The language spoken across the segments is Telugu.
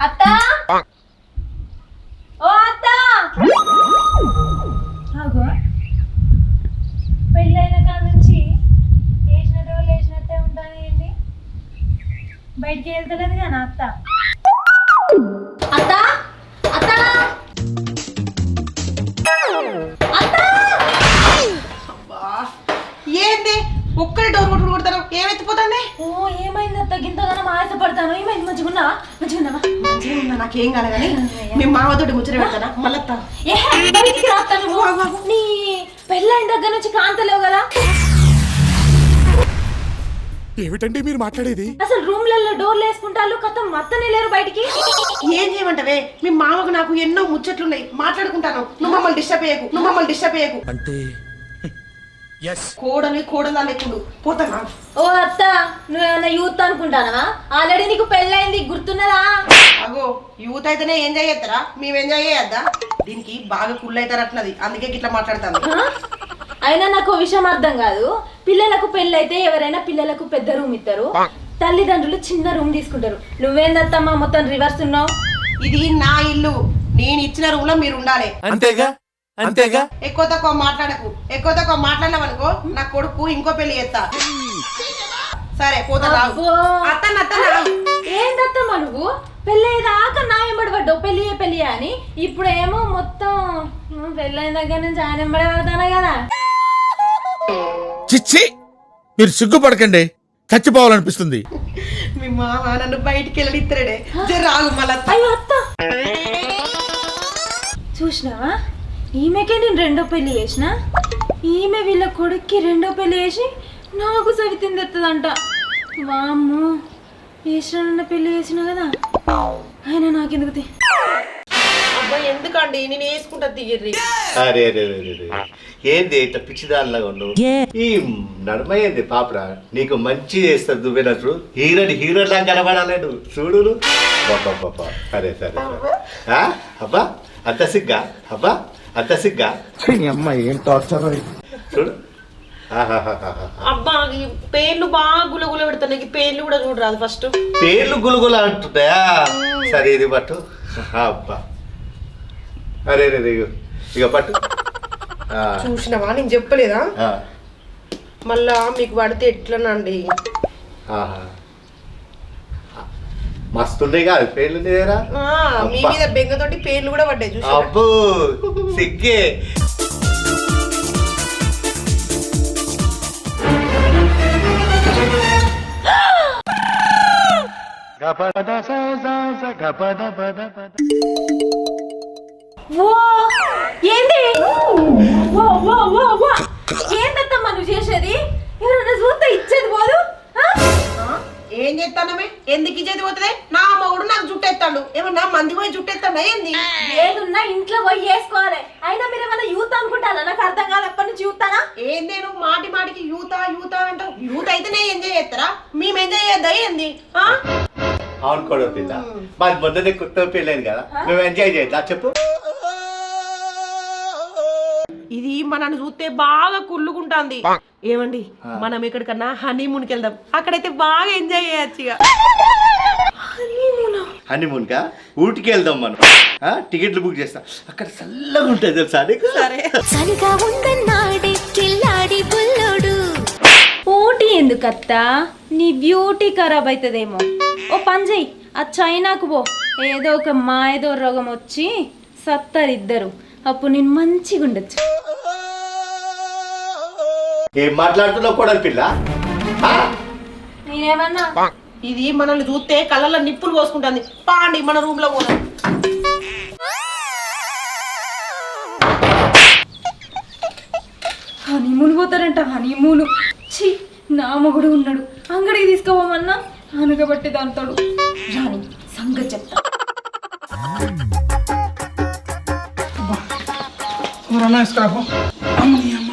అప్సర ఓ అత్త! ఆగో. పెళ్ళైన కాడ నుంచి లేచినట్టు లేచినట్టే ఉంటాను ఏంటి బయటికి వెళ్తలేదు కానీ అత్త? గింతగానో ఆయాసపడతాను. ఏమైంది? మంచిగున్నావా మంచిగున్నావా? మంచిగా ఉన్నా నాకేం కాదు కానీ మీ మామతోటి ముచ్చట పెడతానా? మళ్ళీ ఏ బయటికి నీ పెళ్ళైన దగ్గర నుంచి కాంతలేవు కదా? ఏమిటండి మీరు మాట్లాడేది? అసలు రూమ్లలో డోర్లు వేసుకుంటారు కథం మత్తనే లేరు బయటికి? ఏం చేయమంటావే? మీ మామకు నాకు ఎన్నో ముచ్చట్లున్నాయి. మాట్లాడుకుంటాను. నువ్వు మమ్మల్ని డిస్టర్బ్ చేయకు. నువ్వు మమ్మల్ని డిస్టర్బ్ చేయకు. అంటే కోడని కోడలా లేకుండా పోతానా? ఓ అత్త నువ్వేమన్నా యూత్ అనుకుంటానవా? ఆల్రెడీ నీకు పెళ్ళైంది గుర్తున్నదా? అగో యూత్ అయితేనే ఎంజాయ్ చేస్తారా? మేము ఎంజాయ్ చేయొద్దా? దీనికి బాగా కుళ్ళు అవుతారట్లది అందుకే ఇట్లా మాట్లాడతాను? అయినా నాకు విషయం అర్థం కాదు. పిల్లలకు పెళ్ళైతే ఎవరైనా పిల్లలకు పెద్ద రూమ్ ఇస్తారు. తల్లిదండ్రులు చిన్న రూమ్ తీసుకుంటారు. నువ్వేందత్తమ్మా మొత్తం రివర్స్ ఉన్నావు? ఇది నా ఇల్లు. నేను ఇచ్చిన రూమ్లో మీరు ఉండాలి. అంతేగా? అంతేగా? ఎక్కువ తక్కువ మాట్లాడకు. ఎక్కువ తక్కువ మాట్లాడినావనుకో నా కొడుకు ఇంకో పెళ్ళి చేస్తా. సరే పోతా. అత్తన్న అత్తన్న. ఏందత్తమ్మా నువ్వు? పెళ్ళయ్యేదాకా నా ఎంబడి పడ్డావు. పెళ్ళి పెళ్ళి అని. ఇప్పుడేమో మొత్తం పెళ్ళైన దగ్గర నుంచి ఆయన ఎంబడి పడతానా కదా. చిచ్చి మీరు సిగ్గుపడకండి. చచ్చిపోవాలనిపిస్తుంది. మీ మామ నన్ను బయటికి వెళ్ళిస్తాడే జర రాగు మళ్ళా. చూసినావా? ఈమెకే నేను రెండో పెళ్ళి చేసిన? ఈమె వీళ్ళ కొడుక్కి రెండో పెళ్ళి చేసి నాకు సవితిని తెత్తదంట. వామ్మో ఈశ్వరన్న పెళ్ళి చేసిన కదా? ఆయన నాకెందుకు తీ? అబ్బా ఎందుకండి? నేను వేసుకుంటా తీయర్రి. అరే అరే అరే అరే, అరే. ఏంది ఇట్లా పిచ్చిదానిలాగా ఉన్నావు? ఈ నడమ ఏంది పాపరా? నీకు మంచి చేస్తారు నువ్వేనా చూడు. హీరోని హీరో లాగా కనబడాలి నువ్వు. చూడు నువ్వు. అబ్బా, అబ్బా, అబ్బా. సరే సరే సరే. ఆ? అబ్బా అంత సిగ్గా? అబ్బా అంత సిగ్గా? చూడు. ఆహాహాహాహా. అబ్బా ఈ పేర్లు బాగా గులగుల పెడతాను. ఈ పేర్లు కూడా చూడరాదు ఫస్ట్ పేర్లు గులుగులు అంటున్నాయా? సరే ఇది పట్టు. అబ్బా. అరే ఇగో. ఇక పట్టు. చూసినావా? నేను చెప్పలేదా. మళ్ళా మీకు పడితే ఎట్లనండి? ఆహా. మస్తుండే కాదు పేర్లు లేరా ఆ, మీ అబ్బా. మీద బెంగతోటి పేర్లు కూడా పడ్డాయి చూసి అబ్బో సిగ్గే. ఓ ఏం చేస్తానమే ఎందుకు ఇచ్చేది పోతుంది? నా మగుడు నాకు జుట్టెత్తాడు ఏమన్నా మంది పోయి జుట్టెత్తాడా ఏంది? ఏదున్నా ఇంట్లో పోయి వేసుకోవాలి అయినా మీరు ఏమైనా యూత్ అనుకుంటారా? నాకు అర్థం కాదు ఎప్పటి నుంచి చూస్తానా ఏం నేను మాటి మాటికి యూత యూత అంటావు యూత్ అయితేనే ఎంజాయ్ చేస్తారా? మేము ఎంజాయ్ చేద్దా ఏంది? ఆ? అవును కూడా పిల్ల. మాది మొన్ననే కొత్త పెళ్ళైంది కదా. మేము ఎంజాయ్ చేద్దాం చెప్పు. ఇది మనల్ని చూస్తే బాగా కుళ్ళుకుంటాంది. ఏమండి? మనం ఎక్కడికన్నా హనీమూన్కి వెళ్దాం అక్కడైతే బాగా ఎంజాయ్ చేయొచ్చు ఇక. హనీమూన్? కా ఊటికి వెళ్దాం మనం. ఆ, టికెట్లు బుక్ చేస్తాం. అక్కడ చల్లగా ఉంటుంది తెలుసా సరే. చలిగా ఉందన్నాడే కిల్లాడి బుల్లోడు. ఊటీ ఎందుకత్తా? నీ బ్యూటీ ఖరాబ్ అవుతుందేమో ఓ పని చెయ్యి ఆ చైనాకు పో. ఏదో ఒక మాయదో రోగం వచ్చి సత్తారు ఇద్దరు అప్పుడు నేను మంచిగా ఉండొచ్చు. ఏం మాట్లాడుతున్నావు కూడా పిల్ల? ఆ? నేనేమన్నా? ఇది మనల్ని చూస్తే కళ్ళల్లో నిప్పులు పోసుకుంటుంది. పాండి మన రూమ్లో పోదాం. హనీమూన్ పోతారంట హనీమూన్. ఛీ నా మొగుడు ఉన్నాడు. అంగడికి తీసుకోపోమన్నా అనగబట్టి దాంతాడు. రాని సంగతి చెప్తా. ఎవరన్నా అమ్మ.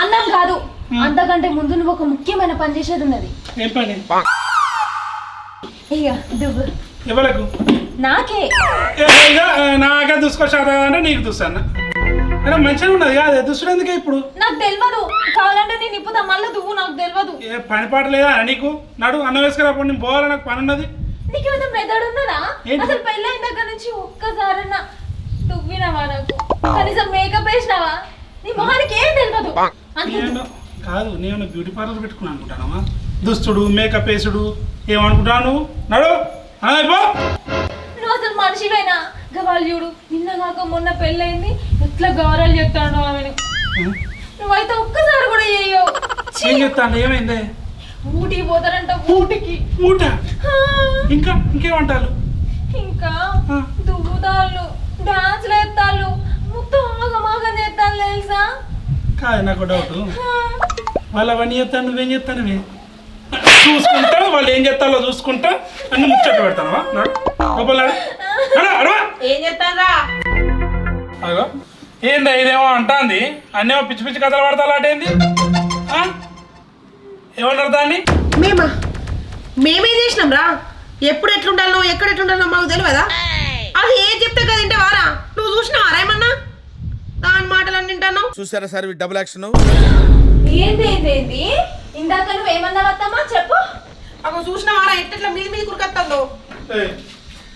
అన్నం కాదు. అంతకంటే ముందు నువ్వు ఒక ముఖ్యమైన పని చేసేది ఉన్నది. ఏం పని? ఇక దువ్వు ఎవరకు నాకే. నాకే నీకు మంచిగా ఉన్నది కాదు దుస్తుడు ఎందుకే ఇప్పుడు? నాకు తెలియదు కావాలంటే నేను మళ్ళీ దువ్వు నాకు తెలియదు ఏ పని పాట లేదా నీకు? నడు అన్నం వేసుకురా పోనీ, నేను పోవాలి నాకు పని ఉన్నది నీకేమైనా మెదడు ఉన్నదా? అసలు పెళ్ళైన దగ్గర నుంచి ఒక్కసారన్నా దువ్వినావా నాకు? కనీసం మేకప్ వేసినావా? నీ మొహానికి ఏం తెలియదు నేను కాదు నేను బ్యూటీ పార్లర్ పెట్టుకున్నాను అనుకుంటానమ్మా. దుస్తుడు మేకప్ వేసుడు ఏమనుకుంటాను నువ్వు? నడు నువ్వు అసలు మనిషివేనా? గవాళ్ళు చూడు నిన్న కాక మొన్న పెళ్ళైంది ఎట్లా గౌరవాలు చెప్తాడు ఆమెను. నువ్వైతే ఒక్కసారి కూడా చేయవు! ఏం చెప్తాను ఏమైంది? ఊటికి పోతారంట ఊటికి. ఊట? ఇంకా? ఇంకేమంటారు? ఇంకా. దువ్వుతాళ్ళు డాన్స్లు ఎత్తాళ్ళు మొత్తం ఆగమాగం చేస్తాను తెలుసా? కాదు నాకు డౌట్. వాళ్ళు అవన్నీ చెప్తాను నువ్వేం చెప్తాను చూసుకుంటా వాళ్ళు ఏం చెప్తారో చూసుకుంటా అన్ని ముచ్చట్లు పెడతాను లోపల నడు. నడు, అడవా. ఏం చేస్తారా అగో. ఏందా ఇదేమో అంటాంది? అన్నేమో పిచ్చి పిచ్చి కథలు పడతా ఏంది ఆ? ఏమన్నారు దాన్ని? మేమా? మేమేం చేసినాం రా ఎప్పుడు ఎట్లుండాలో ఎక్కడ ఎట్లుండాలో మాకు తెలియదా? అది ఏం చెప్తే కదా ఇంటే వారా? నువ్వు చూసినావా ఏమన్నా? దాని మాటలు అన్ని వింటాను చూసారా సార్ డబుల్ యాక్షన్ ఏంది ఏంది ఏంది? ఇందాక నువ్వు ఏమన్నావు అత్తమ్మా చెప్పు. అక్కడ చూసినావా రా? ఎట్లా మీద మీద కురికొస్తుందో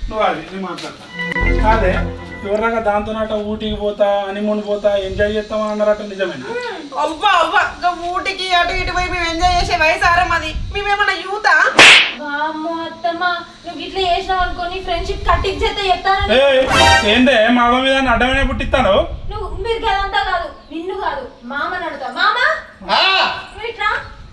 నువ్వు అది నేను మాట్లాడతా. కాదే ఎవరిదాకా దాంతో నాట ఊటికి పోతా హనీమూన్ పోతా ఎంజాయ్ చేస్తామని అన్నారట నిజమేనా? అవ్వా అవ్వా ఇంకా ఊటికి అటు ఇటు పోయి మేము ఎంజాయ్ చేసే వయసారా మాది మేమేమన్నా యూతా? వామ్మో అత్తమ్మా నువ్వు ఇట్లా చేసినావు అనుకోని ఫ్రెండ్షిప్ చెప్తాను. ఏ ఏందే మా అమ్మ మీద అడ్డమైన పుట్టిస్తాను? నువ్వు మీరు కదంతా కాదు నిన్ను కాదు మామని అడుగుతా. మామ ఆ! నువ్వు ఇట్లా?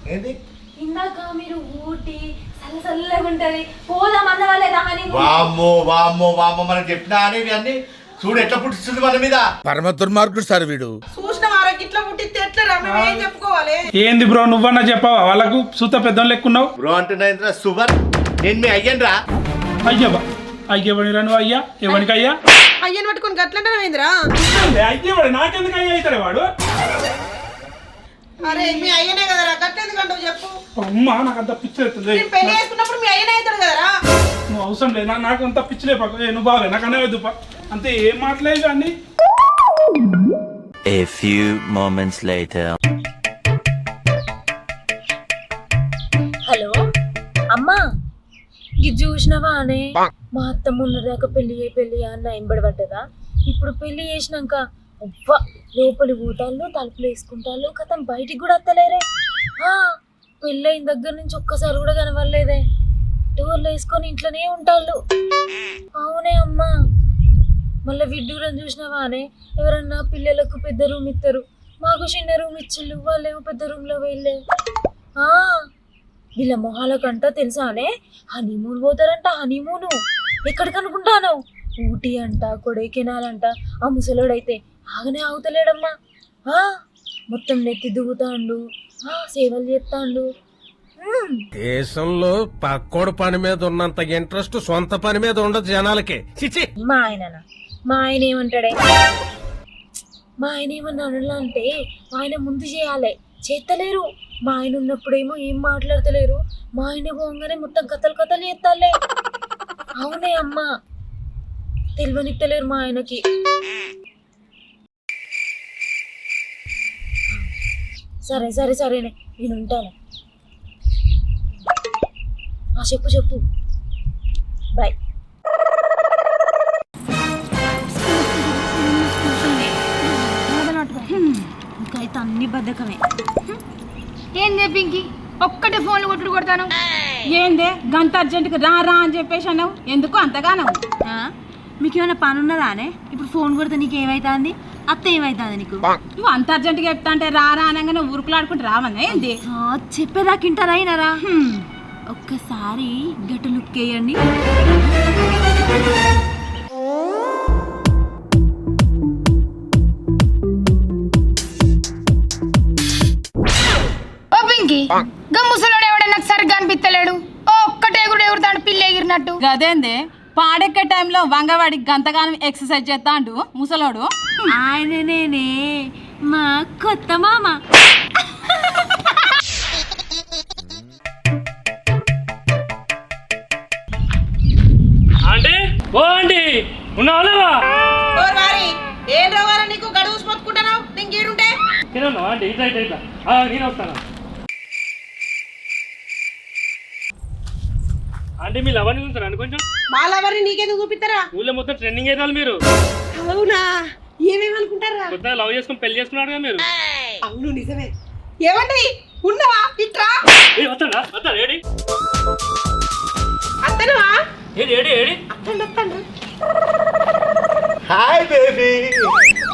ఏంది? ఇందాక మీరు ఊటి చల్ల చల్లగా ఉంటది. పోదాం అన్న వాళ్ళేదా అని వామ్మో వామ్మో వామ్మో మనం చెప్పినా అనేవి అన్ని చూడు ఎట్లా పుట్టిస్తుంది మన మీద. పరమ దుర్మార్గుడు సార్ వీడు. చూసినావా రా గిట్ల పుట్టిస్తే ఎట్లా రా మేము ఏం చెప్పుకోవాలి? ఏంది బ్రో నువ్వన్నా చెప్పావా? వాళ్ళకు సూత పెద్దోళ్ళు లెక్కున్నావు. బ్రో అంటున్నా సుబర్ నేను మీ అయ్యను రా అయ్యవా అయ్యవని నువ్వు అయ్యా? ఎవరికి అయ్యా? అయ్యని పట్టుకొని గట్లంటే ఏందిరా అయ్యవాడు నాకెందుకు అయ్యా అవుతాడు వాడు? అరే మీ అయ్యనే కదరా? గట్లెందుకంటావు చెప్పు. అమ్మ నాకు అంత పిచ్చి అవుతుంది నేను పెళ్ళి చేసుకున్నప్పుడు మీ అయ్యనే అవుతాడు కదరా? నువ్వు అవసరం లేదు. నా- నాకు అంత పిచ్చి లేపకు. ఏ, నువ్వు బాగా నాకు అనే వద్దు పా. అంతే ఏం మాట్లాడేది అన్ని A few moments later. Hello? అమ్మా ఇది చూసినవా అనే? మా అత్త దాకా పెళ్ళి చేయి పెళ్ళి అన్న ఎంబడి పడ్డదా? ఇప్పుడు పెళ్ళి చేసినాక అబ్బా లోపలి పోతాళ్ళు తలుపులు వేసుకుంటాళ్ళు కథం బయటికి కూడా వస్తలేరే పెళ్ళైన దగ్గర నుంచి ఒక్కసారి కూడా కనబడలేదే. డోర్లు వేసుకొని ఇంట్లోనే ఉంటాళ్ళు. అవునే అమ్మా. మళ్ళీ విడ్డూరం చూసినవానే ఎవరన్నా పిల్లలకు పెద్ద రూమ్ ఇస్తారు మాకు చిన్న రూమ్ ఇచ్చిళ్ళు వాళ్ళేమో పెద్ద రూమ్లో వెళ్ళే. వీళ్ళ మొహాలకంట తెలుసానే? హనీమూన్ పోతారంట హనీమూను. ఎక్కడికి అనుకుంటాను ఊటీ అంట కొడైకెనాల్ అంట ఆ ముసలోడైతే ఆగనే ఆగుతలేడమ్మా. ఆ, మొత్తం నెత్తి దువ్వుతాండు ఆ, సేవలు చేస్తాండు. దేశంలో పక్కోడు పని మీద ఉన్నంత ఇంట్రెస్ట్ సొంత పని మీద ఉండదు జనాలకి. చిచి మా ఆయననా? మా ఆయన ఏమంటాడే? మా ఆయన ఏమన్నా అనలా అంటే మా ఆయన ముందు చేయాలి. చేస్తలేరు మా ఆయన ఉన్నప్పుడేమో ఏం మాట్లాడతలేరు. మా ఆయన పోగానే మొత్తం కథలు కథలు చేస్తాలే. అవునే అమ్మా. తెలివనిత్తలేరు మా ఆయనకి. సరే సరే సరేనే నేను ఉంటాను ఆ, చెప్పు చెప్పు. బాయ్ ఇంకైతే అన్ని బద్ధకమే. ఏం చెప్పింకి ఒక్కటే ఫోన్లు కొట్టుడు కొడతాను. ఏందే? గంత అర్జెంటుగా రా రా అని చెప్పేసి అన్నావు? ఎందుకు అంతగానం మీకు ఏమైనా పని ఉన్నదా అనే ఇప్పుడు ఫోన్ కొడితే నీకు ఏమైతుంది అత్త ఏమైతుంది నీకు? నువ్వు అంత అర్జెంటుగా చెప్తా అంటే రా రా అనగానే ఊరుకులాడుకుంటూ రావన్నా ఏంది? ఆ, చెప్పేదాకా ఇంటారా అయినారా ఒక్కసారి గట్టు లుక్ వేయండి ఓ పింకి గమ్ముసలోడు ఎవడ నాకు సరిగ్గా అనిపిస్తలేడు. ఓ ఒక్కటే ఎగురు ఎగురుతాడు పిల్ల ఎగిరినట్టు. గదేందే? పాడెక్కే టైంలో వంగవాడి గంతగానం ఎక్సర్సైజ్ చేస్తాండు ముసలోడు. ఆయననేనే మా కొత్త మామ. ఓ వారి ఏం రోగారా నీకు గడువు మొత్తుకుంటున్నావు నేను గీడుంటే అంటే ఇట్లా ఇట్లా ఇట్లా. నేను వస్తాను. అంటే మీరు ఎవరిని చూస్తారండి కొంచెం. మాలవరి నీకెందుకు చూపిస్తారా? ఊళ్ళో మొత్తం ట్రెండింగ్ అయితే మీరు. అవునా? ఏమేమనుకుంటారా కొత్తగా లవ్ చేసుకుని పెళ్ళి చేసుకున్నాడు కదా మీరు. అవును నిజమే. ఏమండి? ఉన్నవా? ఇట్రా? ఏ వస్తాడా? వస్తా ఏడి? అత్తనువా? ఏడి ఏడి ఏడి? అత్తండి అత్తండి. హాయ్ బేబీ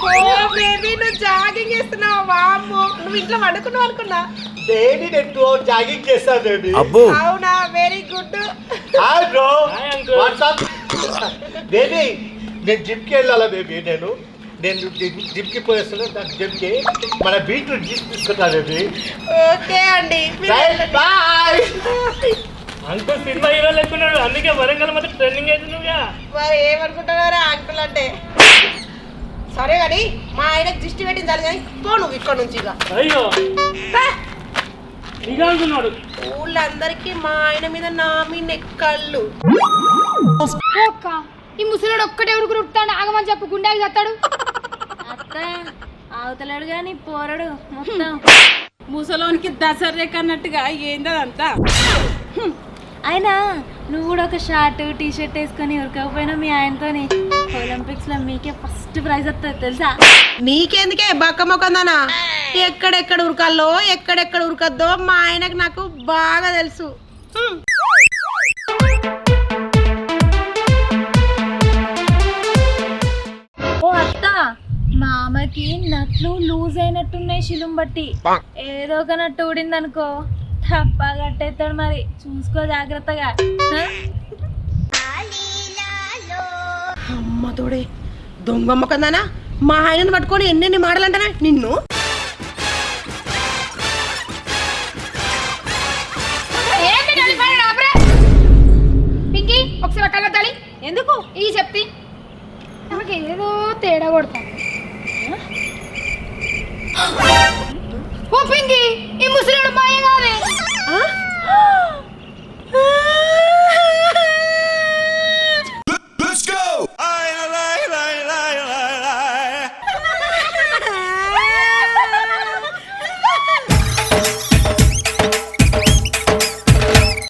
ఓ బేబీ నువ్వు జాగింగ్ చేస్తున్నావా వామ్మో. నువ్వు ఇంట్లో వండుకున్నావు అనుకున్నా? డైలీ నేను టూ అవర్ జాగింగ్ చేస్తాను బేబీ అబ్బో. అవునా very good hi bro. What's up baby నేను జిమ్కి వెళ్ళాలా బేబీ నేను నేను జిమ్- జిమ్కి పోయేస్తాను దాని జిమ్కి మన బీట్రూట్ జ్యూస్ తీసుకుంటా బేబీ ఓకే అండి. బాయ్ అంకుల్ సినిమా హీరో లెక్కున్నాడు అందుకే వరంగల్ మొత్తం ట్రెండింగ్ అవుతుందిగా మరి ఏమనుకుంటున్నారా అంకుల్ అంటే? సరే కానీ మా ఆయనకు దిష్టి పెట్టించాలి కానీ పో నువ్వు ఇక్కడ నుంచి ఇక. అయ్యో. ఇక ఊళ్ళందరికీ మా ఆయన మీద నా మీ నెక్కళ్ళు ఒక్క ఈ ముసలోడు ఒక్కటే ఉరుకు ఉరుకుతాడు. ఆగమని చెప్పు గుండెకి చస్తాడు. అత్త అవతలేడు కానీ పోరడు మొత్తం. ముసలోనికి దసరేక్ అన్నట్టుగా ఏందదంతా? అయినా నువ్వు కూడా ఒక షార్ట్ టీ షర్ట్ వేసుకొని ఉరకపోయినా మీ ఆయనతోని ఒలింపిక్స్లో మీకే ఫస్ట్ ప్రైజ్ వస్తుంది తెలుసా? నీకెందుకే బక్క మొక్కందానా ఎక్కడెక్కడ ఉరకాలో ఎక్కడెక్కడ ఉరకద్దో మా ఆయనకు నాకు బాగా తెలుసు. ఓ అత్త మామకి నట్లు లూజ్ అయినట్టున్నాయి శిలుం బట్టి ఏదో ఒక నట్టు ఊడింది అనుకో తప్పకట్టేస్తాడు మరి. చూసుకో జాగ్రత్తగా. అమ్మ తోడే దొంగమ్మ కదానా మా ఆయనను పట్టుకొని ఎన్నెన్ని మాటలంటానా నిన్ను? పింకీ ఒకసారి ఎందుకు? ఈ చెప్తి నాకు ఏదో తేడా కొడతా ఓ పింకీ ఈ ముసలాడు మా